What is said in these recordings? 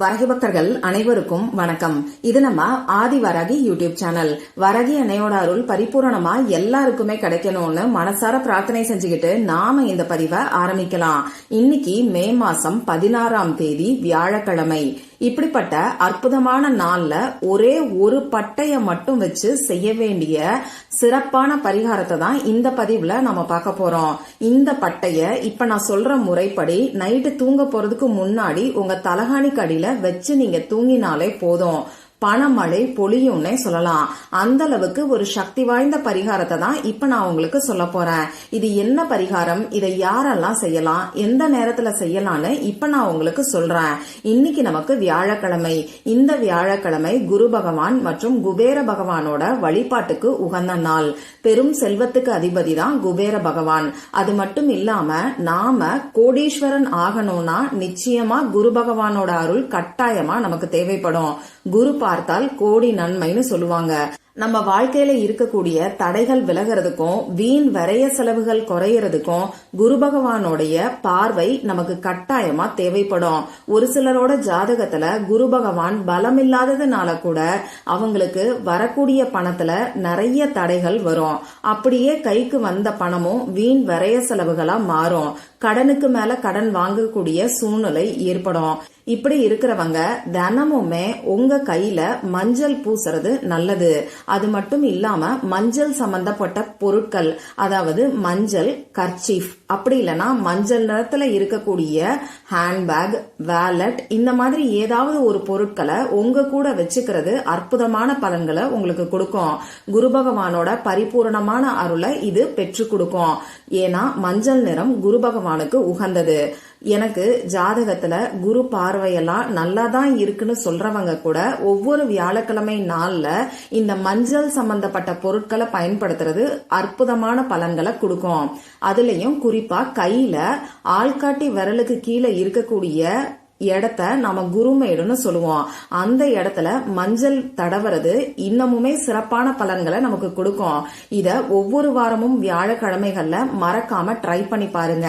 வரகி பக்தர்கள் அனைவருக்கும் வணக்கம். இது நம்ம ஆதி வரகி யூடியூப் சேனல். வரகி அன்னையோட அருள் பரிபூரணமா எல்லாருக்குமே கிடைக்கணும்னு மனசார பிரார்த்தனை செஞ்சுக்கிட்டு நாம இந்த பதிவை ஆரம்பிக்கலாம். இன்னைக்கு மே மாசம் பதினாறாம் தேதி வியாழக்கிழமை. இப்படிப்பட்ட அற்புதமான நாள்ல ஒரே ஒரு பட்டைய மட்டும் வச்சு செய்ய வேண்டிய சிறப்பான பரிகாரத்தை தான் இந்த பதிவுல நம்ம பார்க்க போறோம். இந்த பட்டைய இப்ப நான் சொல்ற முறைப்படி நைட்டு தூங்க போறதுக்கு முன்னாடி உங்க தலகாணிக்கு அடியில வச்சு நீங்க தூங்கினாலே போதும். பணமழை பொழியும்னே சொல்லலாம். அந்த அளவுக்கு ஒரு சக்தி வாய்ந்த பரிகாரத்தை தான் இப்ப நான் உங்களுக்கு சொல்ல போறேன். இது என்ன பரிகாரம்? இதை யாரெல்லாம் செய்யலாம்? எந்த நேரத்துல செய்யலாம்னு இப்ப நான் உங்களுக்கு சொல்றேன். இன்னைக்கு நமக்கு வியாழக்கிழமை. இந்த வியாழக்கிழமை குரு பகவான் மற்றும் குபேர பகவானோட வழிபாட்டுக்கு உகந்த நாள். பெரும் செல்வத்துக்கு அதிபதி தான் குபேர பகவான். அது மட்டும் இல்லாம நாம கோடீஸ்வரன் ஆகணும்னா நிச்சயமா குரு பகவானோட அருள் கட்டாயமா நமக்கு தேவைப்படும். குரு பார்த்தால் கோடி நன்மைன்னு சொல்லுவாங்க. நம்ம வாழ்க்கையில இருக்கக்கூடிய தடைகள் விலகிறதுக்கும் வீண் வரைய செலவுகள் குறையறதுக்கும் குரு பகவானுடைய பார்வை நமக்கு கட்டாயமா தேவைப்படும். ஒரு சிலரோட ஜாதகத்துல குரு பகவான் பலம் இல்லாததுனால கூட அவங்களுக்கு வரக்கூடிய பணத்துல நிறைய தடைகள் வரும். அப்படியே கைக்கு வந்த பணமும் வீண் வரைய செலவுகளா மாறும். கடனுக்கு மேல கடன் வாங்கக்கூடிய சூழ்நிலை ஏற்படும். இப்படி இருக்கிறவங்க தினமுமே உங்க கையில மஞ்சள் பூசுறது நல்லது. அது மட்டும் இல்லாம மஞ்சள் சம்பந்தப்பட்ட பொருட்கள் அதாவது மஞ்சள் கர்ச்சீஃப் அப்படி இல்லைன்னா மஞ்சள் நிறத்துல இருக்கக்கூடிய ஹேண்ட்பேக் வேலட் இந்த மாதிரி ஏதாவது ஒரு பொருட்களை உங்க கூட வச்சுக்கிறது அற்புதமான பலன்களை உங்களுக்கு கொடுக்கும். குரு பகவானோட பரிபூரணமான அருளை இது பெற்று கொடுக்கும். ஏன்னா மஞ்சள் நிறம் குரு பகவானுக்கு உகந்தது. எனக்கு ஜாதகத்துல குரு பார்வையெல்லாம் நல்லா தான் இருக்குன்னு சொல்றவங்க கூட ஒவ்வொரு வியாழக்கிழமை நாள்ல இந்த மஞ்சள் சம்பந்தப்பட்ட பொருட்களை பயன்படுத்துறது அற்புதமான பலன்களை கொடுக்கும். அதுலயும் குறிப்பா கையில ஆள்காட்டி விரலுக்கு கீழே இருக்கக்கூடிய இடத்த நாம குருமேடுன்னு சொல்லுவோம். அந்த இடத்துல மஞ்சள் தடவுறது இன்னமுமே சிறப்பான பலன்களை நமக்கு கொடுக்கும். இத ஒவ்வொரு வாரமும் வியாழக்கிழமைகள்ல மறக்காம ட்ரை பண்ணி பாருங்க.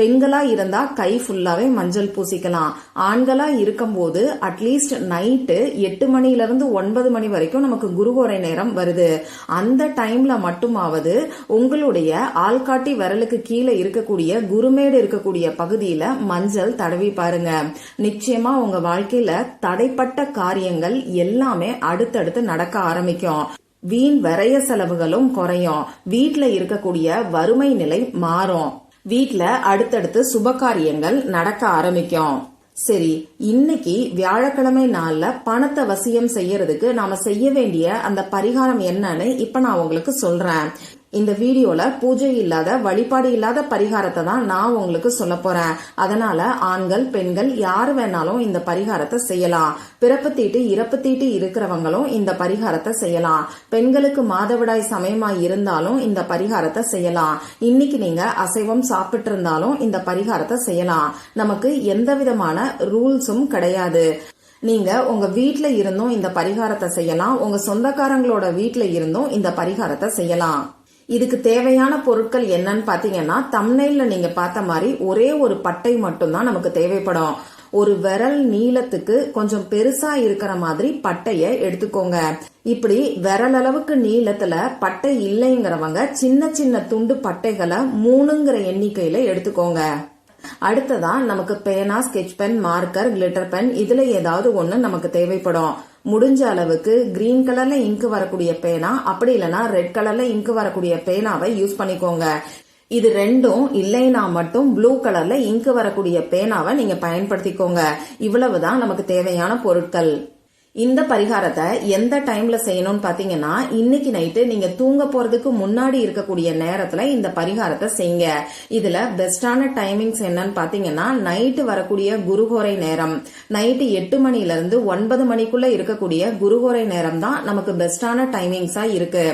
பெண்களா இருந்தா கை ஃபுல்லாவே மஞ்சள் பூசிக்கலாம். ஆண்களா இருக்கும்போது அட்லீஸ்ட் நைட்டு எட்டு மணில இருந்து ஒன்பது மணி வரைக்கும் நமக்கு குருகோரை நேரம் வருது. அந்த டைம்ல மட்டுமாவது உங்களுடைய ஆள்காட்டி விரலுக்கு கீழே இருக்கக்கூடிய குருமேடு இருக்கக்கூடிய பகுதியில மஞ்சள் தடவி பாருங்க. நிச்சயமா உங்க வாழ்க்கையில தடைப்பட்ட காரியங்கள் எல்லாமே அடுத்தடுத்து நடக்க ஆரம்பிக்கும். வீண் விரைய செலவுகளும் குறையும். வீட்டில் இருக்கக்கூடிய வறுமை நிலை மாறும். வீட்ல அடுத்தடுத்து சுபகாரியங்கள் நடக்க ஆரம்பிக்கும். சரி இன்னைக்கு வியாழக்கிழமை நாள்ல பணத்தை வசியம் செய்யறதுக்கு நாம செய்ய வேண்டிய அந்த பரிகாரம் என்னன்னு இப்ப நான் உங்களுக்கு சொல்றேன். இந்த வீடியோல பூஜை இல்லாத வழிபாடு இல்லாத பரிகாரத்தை தான் நான் உங்களுக்கு சொல்ல போறேன். அதனால ஆண்கள் பெண்கள் யாரு வேணாலும் இந்த பரிகாரத்தை செய்யலாம். பிறப்பு தீட்டு இறப்பு தீட்டு இருக்கிறவங்களும் இந்த பரிகாரத்தை செய்யலாம். பெண்களுக்கு மாதவிடாய் சமயமா இருந்தாலும் இந்த பரிகாரத்தை செய்யலாம். இன்னைக்கு நீங்க அசைவம் சாப்பிட்டு இருந்தாலும் இந்த பரிகாரத்தை செய்யலாம். நமக்கு எந்த விதமான ரூல்ஸும் கிடையாது. நீங்க உங்க வீட்ல இருந்தும் இந்த பரிகாரத்தை செய்யலாம். உங்க சொந்தக்காரங்களோட வீட்ல இருந்தும் இந்த பரிகாரத்தை செய்யலாம். இதுக்கு தேவையான பொருட்கள் என்னன்னு பாத்தீங்கன்னா தம்னைல நீங்க பார்த்த மாதிரி ஒரே ஒரு பட்டை மட்டும்தான் நமக்கு தேவைப்படும். ஒரு விரல் நீளத்துக்கு கொஞ்சம் பெருசா இருக்கிற மாதிரி பட்டைய எடுத்துக்கோங்க. இப்படி விரல் அளவுக்கு நீளத்துல பட்டை இல்லைங்கிறவங்க சின்ன சின்ன துண்டு பட்டைகளை மூணுங்கிற எண்ணிக்கையில எடுத்துக்கோங்க. அடுத்ததா நமக்கு பேனா sketch pen marker glitter pen இதுல ஏதாவது ஒண்ணு நமக்கு தேவைப்படும். முடிஞ்ச அளவுக்கு கிரீன் கலர்ல இங்கு வரக்கூடிய பேனா அப்படி இல்லைன்னா ரெட் கலர்ல இங்கு வரக்கூடிய பேனாவை யூஸ் பண்ணிக்கோங்க. இது ரெண்டும் இல்லைனா மட்டும் ப்ளூ கலர்ல இங்கு வரக்கூடிய பேனாவை நீங்க பயன்படுத்திக்கோங்க. இவ்வளவுதான் நமக்கு தேவையான பொருட்கள். இந்த பரிகாரத்தை எந்த டைம்ல செய்யணும்னு பாத்தீங்கன்னா இன்னைக்கு நைட்டு நீங்க தூங்க போறதுக்கு முன்னாடி இருக்கக்கூடிய நேரத்துல இந்த பரிகாரத்தை செய்யுங்க. இதுல பெஸ்டான டைமிங்ஸ் என்னன்னு பாத்தீங்கன்னா நைட்டு வரக்கூடிய குருகோரை நேரம். நைட்டு எட்டு மணில இருந்து ஒன்பது மணிக்குள்ள இருக்கக்கூடிய குருகோரை நேரம் தான் நமக்கு பெஸ்டான டைமிங்ஸா இருக்கு.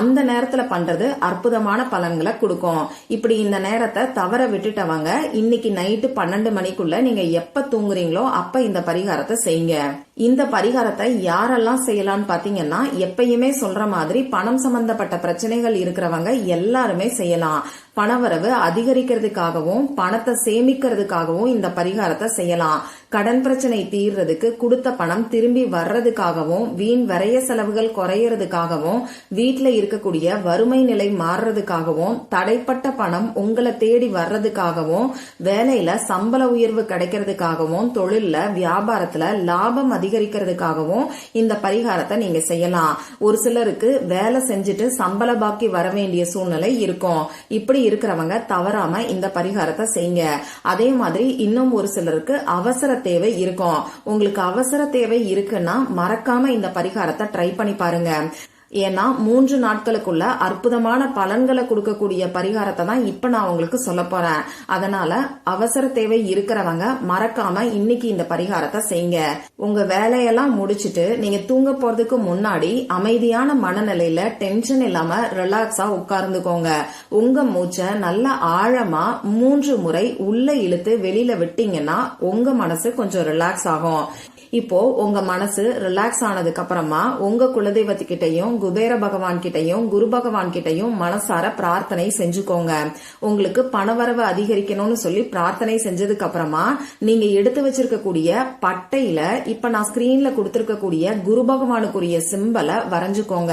அந்த நேரத்துல பண்றது அற்புதமான பலன்களை கொடுக்கும். இப்படி இந்த நேரத்தை தவற விட்டுட்டவங்க இன்னைக்கு நைட்டு பன்னெண்டு மணிக்குள்ள நீங்க எப்ப தூங்குறீங்களோ அப்ப இந்த பரிகாரத்தை செய்யுங்க. இந்த பரிகாரம் பரிகாரத்தை யாரெல்லாம் செய்யலாம்னு பாத்தீங்கன்னா எப்பயுமே சொல்ற மாதிரி பணம் சம்பந்தப்பட்ட பிரச்சனைகள் இருக்கிறவங்க எல்லாருமே செய்யலாம். பணவரவு அதிகரிக்கிறதுக்காகவும் பணத்தை சேமிக்கிறதுக்காகவும் இந்த பரிகாரத்தை செய்யலாம். கடன் பிரச்சனை தீர்றதுக்கு கொடுத்த பணம் திரும்பி வர்றதுக்காகவும் வீண் வரைய செலவுகள் குறையறதுக்காகவும் வீட்டில் இருக்கக்கூடிய வறுமை நிலை மாறுறதுக்காகவும் தடைப்பட்ட பணம் உங்களை தேடி வர்றதுக்காகவும் வேலையில சம்பள உயர்வு கிடைக்கிறதுக்காகவும் தொழில்ல வியாபாரத்துல லாபம் அதிகரிக்கிறதுக்காகவும் இந்த பரிகாரத்தை நீங்க செய்யலாம். ஒரு சிலருக்கு வேலை செஞ்சுட்டு சம்பள பாக்கி வர வேண்டிய சூழ்நிலை இருக்கும். இப்படி இருக்கிறவங்க தவறாம இந்த பரிகாரத்தை செய்யுங்க. அதே மாதிரி இன்னும் ஒரு சிலருக்கு அவசர தேவை இருக்கும். உங்களுக்கு அவசர தேவை இருக்குன்னா மறக்காம இந்த பரிகாரத்தை ட்ரை பண்ணி பாருங்க. ஏன்னா மூன்று நாட்களுக்குள்ள அற்புதமான பலன்களை கொடுக்கக்கூடிய பரிகாரத்தை தான் இப்ப நான் உங்களுக்கு சொல்ல போறேன். அதனால அவசர தேவை இருக்கிறவங்க மறக்காம இன்னைக்கு இந்த பரிகாரத்தை செய்யுங்க. உங்க வேலையெல்லாம் முடிச்சிட்டு நீங்க தூங்க போறதுக்கு முன்னாடி அமைதியான மனநிலையில டென்ஷன் இல்லாம ரிலாக்ஸா உட்கார்ந்துக்கோங்க. உங்க மூச்சை நல்ல ஆழமா மூன்று முறை உள்ள இழுத்து வெளியில விட்டீங்கன்னா உங்க மனசு கொஞ்சம் ரிலாக்ஸ் ஆகும். இப்போ உங்க மனசு ரிலாக்ஸ் ஆனதுக்கு அப்புறமா உங்க குலதெய்வத்துக்கிட்டையும் குபேர பகவான் கிட்டையும் குரு பகவான் கிட்டையும் மனசார பிரார்த்தனை செஞ்சுக்கோங்க. உங்களுக்கு பணவரவு அதிகரிக்கணும்னு சொல்லி பிரார்த்தனை செஞ்சதுக்கு அப்புறமா நீங்க எடுத்து வச்சிருக்கக்கூடிய பட்டையில இப்ப நான் ஸ்கிரீன்ல கொடுத்திருக்கக்கூடிய குரு பகவானுக்குரிய சிம்பலை வரைஞ்சுக்கோங்க.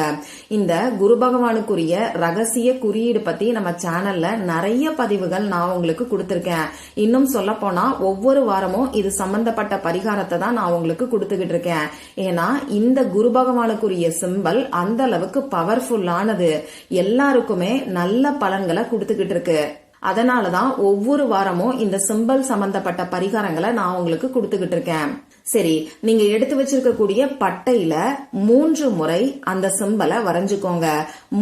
இந்த குரு பகவானுக்குரிய ரகசிய குறியீடு பத்தி நம்ம சேனல்ல நிறைய பதிவுகள் நான் உங்களுக்கு கொடுத்திருக்கேன். இன்னும் சொல்ல போனா ஒவ்வொரு வாரமும் இது சம்பந்தப்பட்ட பரிகாரத்தை தான் நான் உங்களுக்கு கொடுத்துக்கிட்டு இருக்கேன். ஏன்னா இந்த குரு பகவானுக்குரிய சிம்பல் அந்த அளவுக்கு பவர்ஃபுல்லானது எல்லாருக்குமே நல்ல பலன்களை கொடுத்துக்கிட்டு இருக்கு. அதனாலதான் ஒவ்வொரு வாரமும் இந்த சிம்பல் சம்பந்தப்பட்ட பரிகாரங்களை நான் உங்களுக்கு கொடுத்துக்கிட்டு இருக்கேன். சரி நீங்க எடுத்து வச்சிருக்கக்கூடிய பட்டையில மூன்று முறை அந்த சிம்பலை வரைஞ்சுக்கோங்க.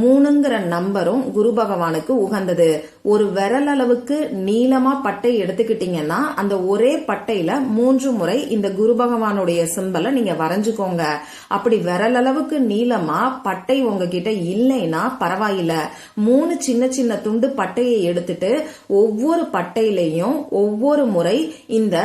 மூணுங்கிற நம்பரும் குரு பகவானுக்கு உகந்தது. ஒரு விரல் அளவுக்கு நீளமா பட்டை எடுத்துக்கிட்டீங்கன்னா அந்த ஒரே பட்டையில மூன்று முறை இந்த குரு பகவானுடைய சிம்பலை நீங்க வரைஞ்சுக்கோங்க. அப்படி விரல் அளவுக்கு நீளமா பட்டை உங்ககிட்ட இல்லைன்னா பரவாயில்ல. மூணு சின்ன சின்ன துண்டு பட்டையை எடுத்துட்டு ஒவ்வொரு பட்டையிலையும் ஒவ்வொரு முறை இந்த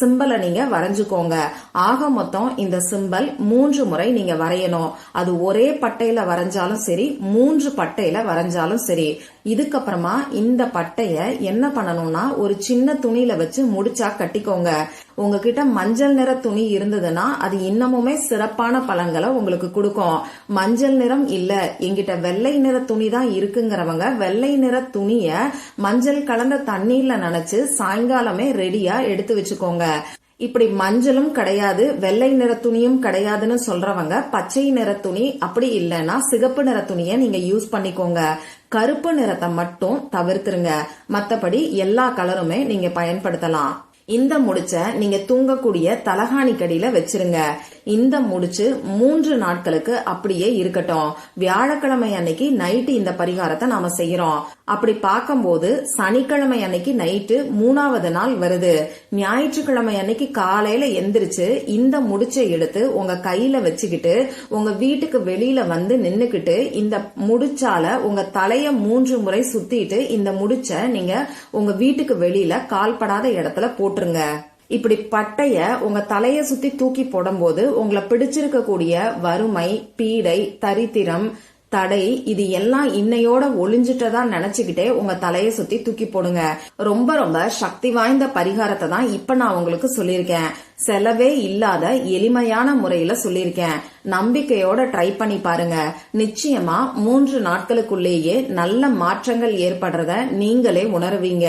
சிம்பலை நீங்க வரைஞ்சுக்கோங்க. ஆக மொத்தம் இந்த சிம்பல் மூன்று முறை நீங்க வரையணும். அது ஒரே பட்டையில வரைஞ்சாலும் சரி மூன்று பட்டையில வரைஞ்சாலும் சரி. இதுக்கப்புறமா இந்த பட்டைய என்ன பண்ணணும்னா ஒரு சின்ன துணியில வச்சு முடிச்சா கட்டிக்கோங்க. உங்ககிட்ட மஞ்சள் நிற துணி இருந்ததுன்னா அது இன்னமுமே சிறப்பான பலன்களை உங்களுக்கு கொடுக்கும். மஞ்சள் நிறம் இல்ல. எங்கிட்ட வெள்ளை நிற துணி தான் இருக்குங்கிறவங்க வெள்ளை நிற துணிய மஞ்சள் கலந்த தண்ணீர்ல நினைச்சு சாயங்காலமே ரெடியா எடுத்து வச்சுக்கோங்க. இப்படி மஞ்சளும் கிடையாது வெள்ளை நிற துணியும் கிடையாதுன்னு சொல்றவங்க பச்சை நிற துணி அப்படி இல்லைன்னா சிகப்பு நிற துணியை நீங்க யூஸ் பண்ணிக்கோங்க. கருப்பு நிறத்தை மட்டும் தவிர்த்துருங்க. மத்தபடி எல்லா கலருமே நீங்க பயன்படுத்தலாம். இந்த முடிச்ச நீங்க தூங்கக்கூடிய தலகாணி கடியில வச்சிருங்க. இந்த முடிச்சு மூன்று நாட்களுக்கு அப்படியே இருக்கட்டும். வியாழக்கிழமை அன்னைக்கு நைட்டு இந்த பரிகாரத்தை நாம செய்யறோம். அப்படி பார்க்கும்போது சனிக்கிழமை அன்னைக்கு நைட்டு மூணாவது நாள் வருது. ஞாயிற்றுக்கிழமை அன்னைக்கு காலையில எந்திரிச்சு இந்த முடிச்சை எடுத்து உங்க கையில வச்சுக்கிட்டு உங்க வீட்டுக்கு வெளியில வந்து நின்னுக்கிட்டு இந்த முடிச்சால உங்க தலைய மூன்று முறை சுத்திட்டு இந்த முடிச்ச நீங்க உங்க வீட்டுக்கு வெளியில கால்படாத இடத்துல போட்டு போட்டுருங்க. இப்படி பட்டைய உங்க தலைய சுத்தி தூக்கி போடும்போது உங்களை பிடிச்சிருக்கக்கூடிய வறுமை பீடை தரித்திரம் தடை இது எல்லாம் இன்னையோட ஒளிஞ்சிட்டதா நினைச்சுக்கிட்டே உங்க தலைய சுத்தி தூக்கி போடுங்க. ரொம்ப ரொம்ப சக்தி வாய்ந்த பரிகாரத்தை தான் இப்ப நான் உங்களுக்கு சொல்லியிருக்கேன். செலவே இல்லாத எளிமையான முறையில சொல்லியிருக்கேன். நம்பிக்கையோட ட்ரை பண்ணி பாருங்க. நிச்சயமா மூன்று நாட்களுக்குள்ளேயே நல்ல மாற்றங்கள் ஏற்படுறத நீங்களே உணருவீங்க.